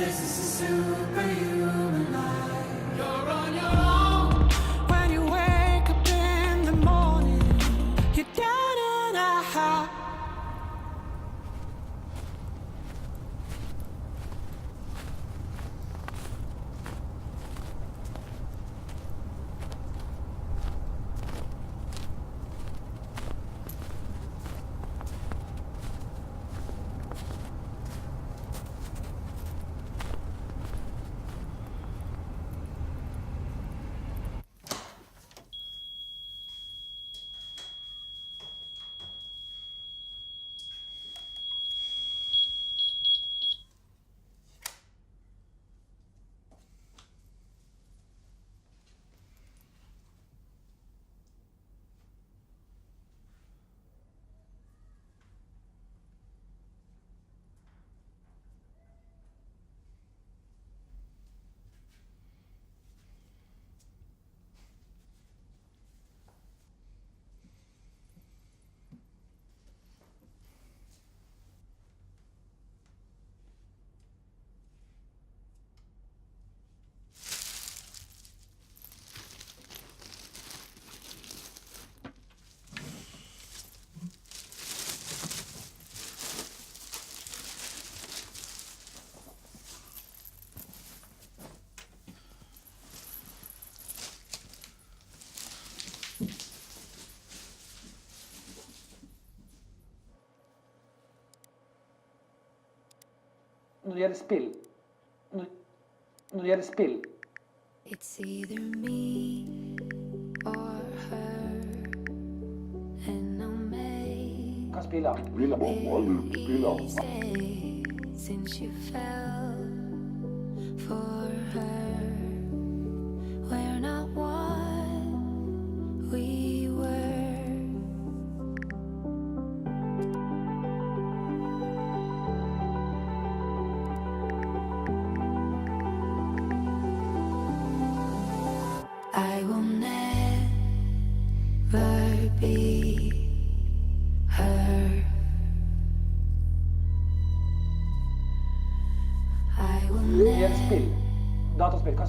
This is a superhuman life. You're on your own. Når det gjelder spill Når, når det gjelder spill It's either me or her, and I'll make Hva spiller han? since you fell for her. We're not what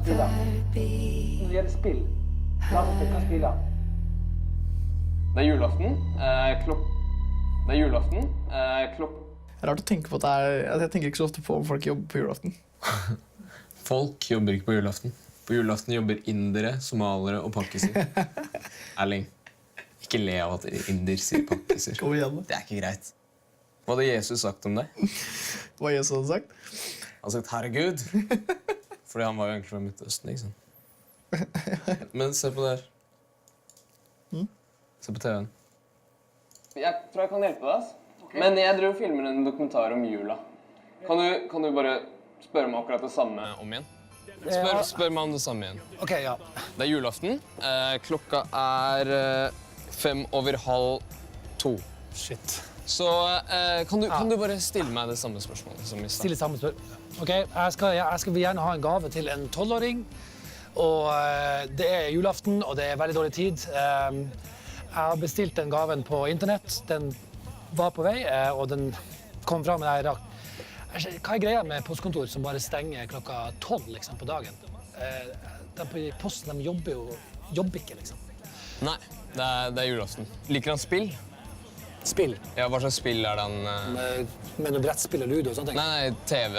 Be Når det gjelder spill hva spiller han? Det er julaften. Eh, klopp... Det er julaften. Eh, klopp... Det er rart å tenke på at det er altså, Jeg tenker ikke så ofte på om folk jobber på julaften. Folk jobber ikke på julaften. På julaften jobber indere, somaliere og pakkiser. Erling, ikke le av at inder sier pakkiser. Kom igjen. Det er ikke greit. Hva hadde Jesus sagt om deg? Hva Jesus hadde sagt? Han hadde sagt 'herregud'. Fordi han var jo egentlig fra Midtøsten. ikke sant? Men se på det her. Se på TV-en. Jeg tror jeg kan hjelpe deg. ass. Men jeg driver og filmer en dokumentar om jula. Kan du, kan du bare spørre meg akkurat det samme om igjen? Spør, spør meg om det samme igjen. Ok, ja. Det er julaften. Eh, klokka er eh, fem over halv to. Shit. Så eh, kan, du, kan du bare stille meg det samme spørsmålet som i stad? Stille samme spør. Ok, jeg skal, jeg skal gjerne ha en gave til en tolvåring. Og eh, det er julaften, og det er veldig dårlig tid. Eh, jeg har bestilt den gaven på internett. Den var på vei, eh, og den kom fram. Men jeg rakk Jeg skjønner- Hva er greia med postkontor som bare stenger klokka tolv liksom, på dagen? Eh, de på posten de jobber jo jobber ikke, liksom. Nei, det er, det er julaften. Liker han spill? Spill. Ja, Hva slags spill er det han eh, Med, med noe brettspill og ludo og sånne ting. Nei, nei, TV,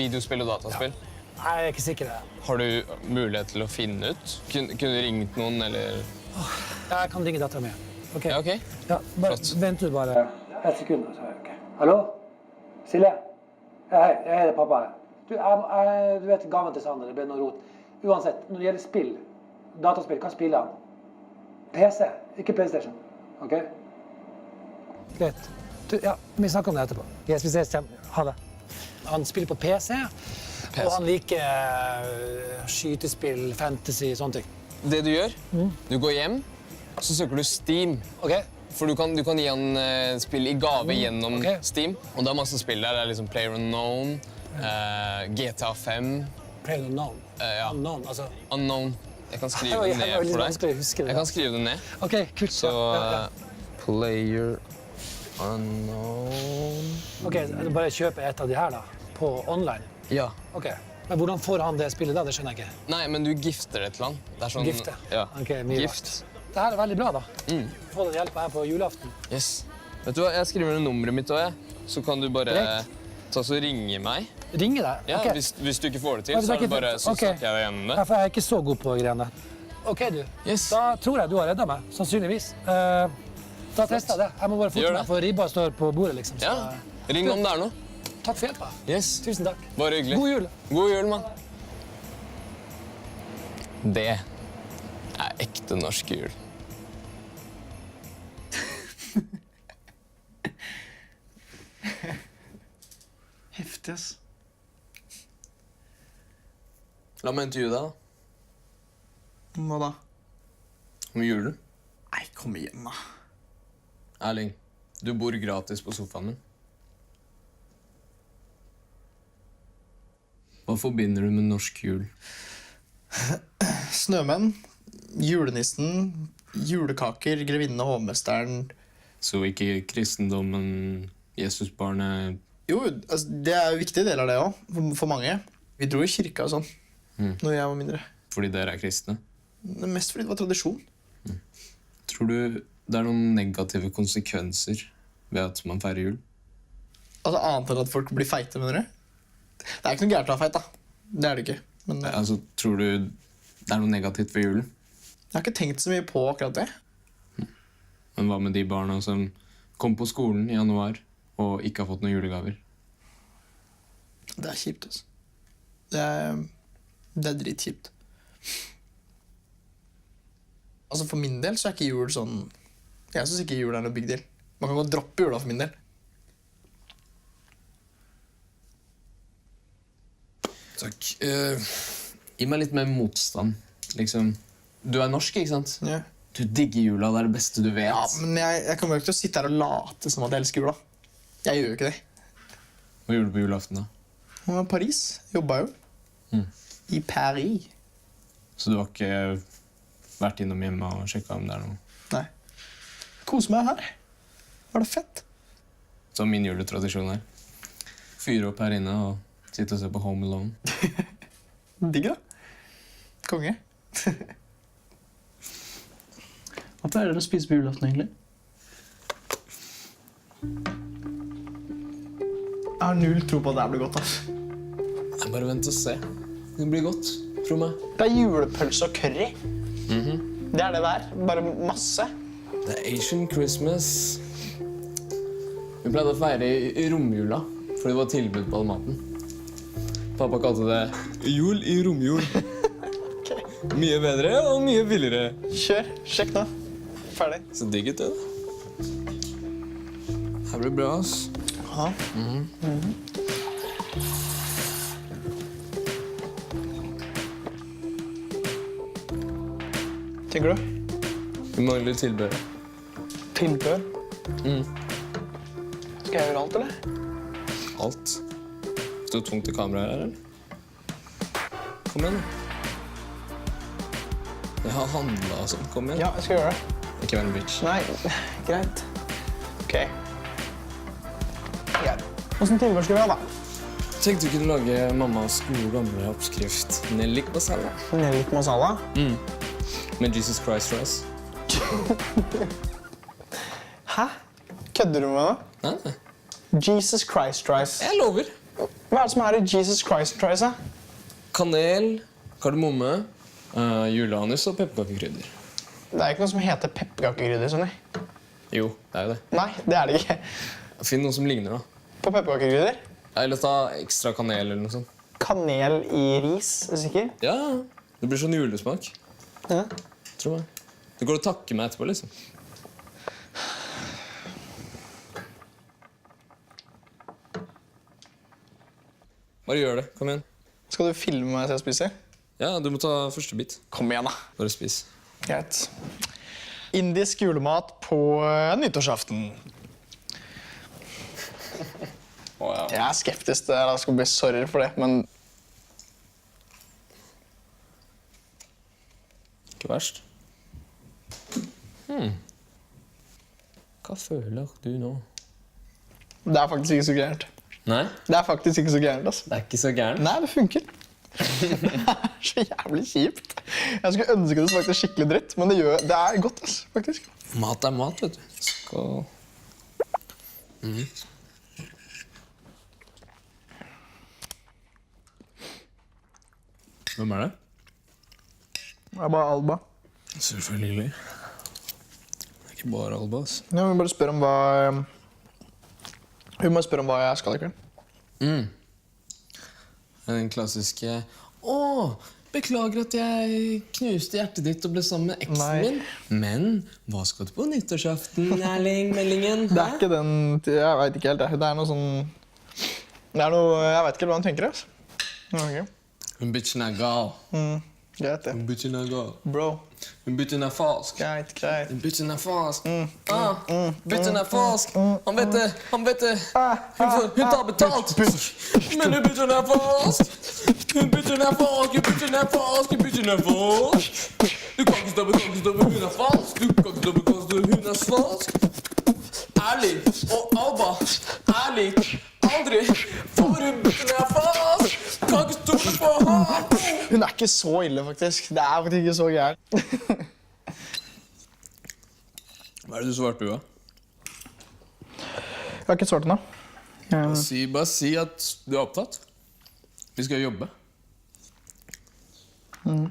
videospill og dataspill. Nei, Jeg er ikke sikker. Har du mulighet til å finne ut? Kun, kunne du ringt noen, eller Jeg kan ringe dattera mi. Ok. Ja, okay. Ja, bare, Flott. vent du bare. Et sekund. Så, ok. Hallo? Silje? Ja, Hei, jeg er pappa. Du, jeg, jeg, du vet gaven til Sander, det ble noe rot. Uansett, når det gjelder spill, dataspill, hva spiller han? PC, ikke PlayStation. Ok? Greit. Du, ja, vi snakker om det etterpå. Yes, vi ses. Ha det. Han spiller på PC, og han liker eh, skytespill, fantasy, sånne ting. Det du gjør, du går hjem, så søker du Steam. Okay. For du kan, du kan gi han eh, spill i gave gjennom okay. Steam. Og det er masse spill der. Det er liksom Player Unknown, uh, GTA 5, Player unknown. Uh, ja. Unknown, altså. Unknown. Jeg kan skrive det ned for deg. Jeg kan skrive det ned. Ok, kult. Så uh, eh, Player Unknown Ok, Ok, Bare kjøp et av de her, da. på online? Ja. Ok. Men hvordan får han det spillet da? Det skjønner jeg ikke. Nei, men du gifter det til han. Det er sånn Gifte? Ja. Ok, mye Gift. rart. Det her er veldig bra, da. Mm. Få den hjelpa her på julaften. Yes. Vet du hva, jeg skriver ned nummeret mitt òg. Så kan du bare Greit. ta så ringe meg. Ringe deg? Ja, Ok. hvis, hvis du ikke får det til, så er det bare så ok. snakker jeg deg gjennom det. Ja, for jeg er ikke så god på greiene. OK, du. Yes. Da tror jeg du har redda meg. Sannsynligvis. Eh, da tester jeg det. Jeg må bare Gjør forte det. meg, for ribba står på bordet, liksom. Så, Ja. Ring om det er noe. Takk for hjelpa. Yes. Tusen takk. Bare hyggelig. God jul. God jul, mann. Det er ekte norsk jul. Heftig, ass. La meg intervjue deg da. Hva da? om julen. Nei, kom igjen, da. Erling, du bor gratis på sofaen min. Hva forbinder du med norsk jul? Snømenn, julenissen, julekaker, grevinnen og hovmesteren. Så ikke kristendommen, Jesusbarnet Jo, altså, det er en viktig del av det òg, for, mange. Vi dro i kirka og sånn Mm. Når jeg var mindre. fordi dere er kristne? Mest fordi det var tradisjon. Tror du det er noen negative konsekvenser ved at man feirer jul? Altså Annet enn at folk blir feite, mener du? Det er ikke noe gærent å være feit, da. Det er det ikke. Men det, Altså, tror du det er noe negativt ved julen? jeg har ikke tenkt så mye på akkurat det. Men hva med de barna som kom på skolen i januar og ikke har fått noen julegaver? Det er kjipt, altså. Det er, det er dritkjipt. Altså For min del så er ikke jul sånn Jeg syns ikke jul er noe big deal. Man kan godt droppe jula for min del. Takk. Uh, gi meg litt mer motstand. Liksom, du er norsk, ikke sant? Yeah. Du digger jula, det er det beste du vet. ja Men jeg, jeg kommer jo ikke til å sitte her og late som at jeg elsker jula. Jeg gjør jo ikke det. Hva gjorde du på julaften, da? I Paris jobba jo. Mm. I Paris. Så du har ikke vært innom hjemme og sjekka om det er noe. Kose meg her. Var det fett? Som min juletradisjon er. Fyre opp her inne og sitte og se på Home Alone. Digg, da. Konge. Hva pleier dere å spise på julaften, egentlig? Jeg har null tro på at det her blir godt. altså. Jeg Bare vent og se. Det blir godt. Tro meg. Det er julepølse og curry. Det er det der. Bare masse. Er Asian Christmas. Vi pleide å feire i romjula fordi det var tilbud på all maten. Pappa kalte det jul i romjul. Mye bedre og mye billigere. Kjør. Sjekk nå. Ferdig. Så digg ut, det. Her blir det bra, ass. Ja. Tenker du? Vi mangler tilbehør. Tilbør? Mm. Skal jeg gjøre alt, eller? Alt. Står det tungt i kameraet her, eller? Kom igjen, da. Jeg har handla og sånn. Kom igjen. Ja, jeg skal gjøre det. Ikke vær en bitch. Nei, greit. Ok. Greit. Åssen tilbør skal vi ha, da? Tenkte du kunne lage mammas gode gamle oppskrift nellik masala Nellik masala. med Jesus Christ rice. Kødder du med meg? Nei, nei. Jesus Christ rice. Jeg lover. Hva er det som er i Jesus Christ rice? Kanel, kardemomme, uh, juleanis og pepperkakekrydder. Det er ikke noe som heter pepperkakekrydder. Sånn. Jo, det er jo det. Nei, det er det ikke. Finn noe som ligner, da. På pepperkakekrydder. Eller ta ekstra kanel eller noe sånt. Kanel i ris, er du sikker? Ja, det blir sånn julesmak. Ja. Tror jeg. Det går å takke meg etterpå, liksom. Bare gjør det. Kom igjen. Skal du filme mens jeg spiser? Ja, du må ta første bit. Kom igjen, da. Bare spis. Greit. Indisk julemat på eh, nyttårsaften. Oh, ja. Jeg er skeptisk til det. Jeg skal bli sorry for det, men Ikke verst. Hmm. Hva føler du nå? det er faktisk ikke så gærent. Nei, Det er faktisk ikke så gærent. altså. det er ikke så gærent. Nei, det funker. det er så jævlig kjipt. Jeg skulle ønske det smakte skikkelig dritt, men det, gjør, det er godt. altså, faktisk. Mat er mat, vet du. Skål. Hvem er det? Det er bare Alba. Selvfølgelig. Det er ikke bare Alba, Altså. Ja, vi bare spørre om hva um, Hun må spørre om hva jeg skal i kveld. Den klassiske Å, beklager at jeg knuste hjertet ditt og ble sammen med eksen Nei. min. Men hva skal du på nyttårsaften, Erling Meldingen? Det er ikke den Jeg veit ikke helt. Det er noe sånn Det er noe Jeg veit ikke hva han tenker. altså. Okay. Hun bitchen er gal. Mm, greit, det. Hun bitchen er gal. Bro. Hun bitchen er falsk. Greit, greit. Hun bitchen er falsk. Ah, bitchen er falsk. Han vet det. Han vet det. Hun, får, hun tar betalt. Men hun bitchen er falsk. Hun bitchen er falsk. Hun bitchen er falsk. Hun bitchen er falsk. Du kan ikke stoppe, kan ikke stoppe. Hun er falsk. Du kan ikke stoppe, kan ikke stoppe. Hun er falsk. Ikke så ille, faktisk. Det er faktisk ikke så gærent. Hva er det du svarte, Ua? Jeg har ikke svart ennå. Si, bare si at du er opptatt. Vi skal jobbe. Sånn.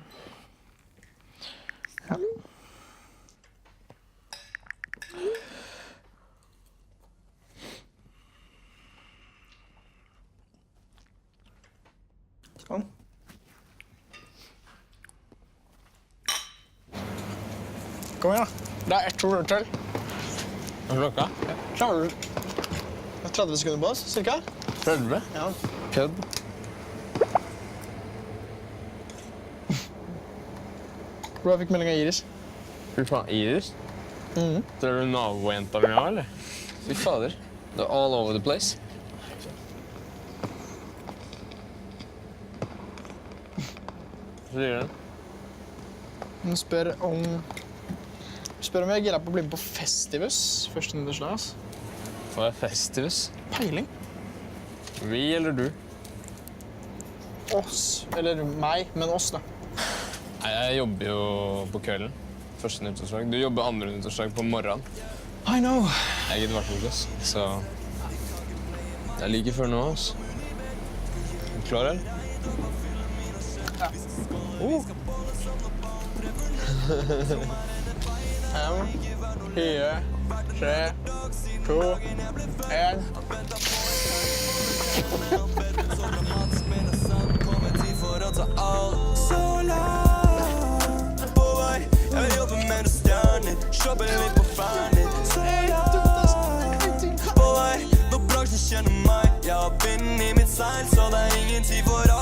Kom igjen, da. Det er ett ord til. Klokka? Klarer du Det er 30 sekunder på oss, cirka? 30? Ja. Kødd. Bro, jeg fikk melding av Iris. Fy faen, Iris? Det er du nabojenta mi òg, eller? Fy fader. Du er all over the place. Hva sier hun? Hun spør om Spør om jeg er gira på å bli med på Festivus første ass. Hva er Festivus? Peiling. Vi eller du? Oss. Eller meg, men oss, da. Nei, jeg jobber jo på kvelden. Første nyttårsdag. Du jobber andre nyttårsdag på morgenen. I know. Jeg gidder i hvert fall ikke, ass. Så Det er like før nå, ass. Er du klar, eller? Ja. fire, tre, to, én. Så langt på vei. Jeg vil jobbe med noen stjerner. Shoppe litt på fanny. Så langt på vei. Når bransjen kjenner meg. Jeg har vinden i mitt seil, så det er ingen tid for avhold.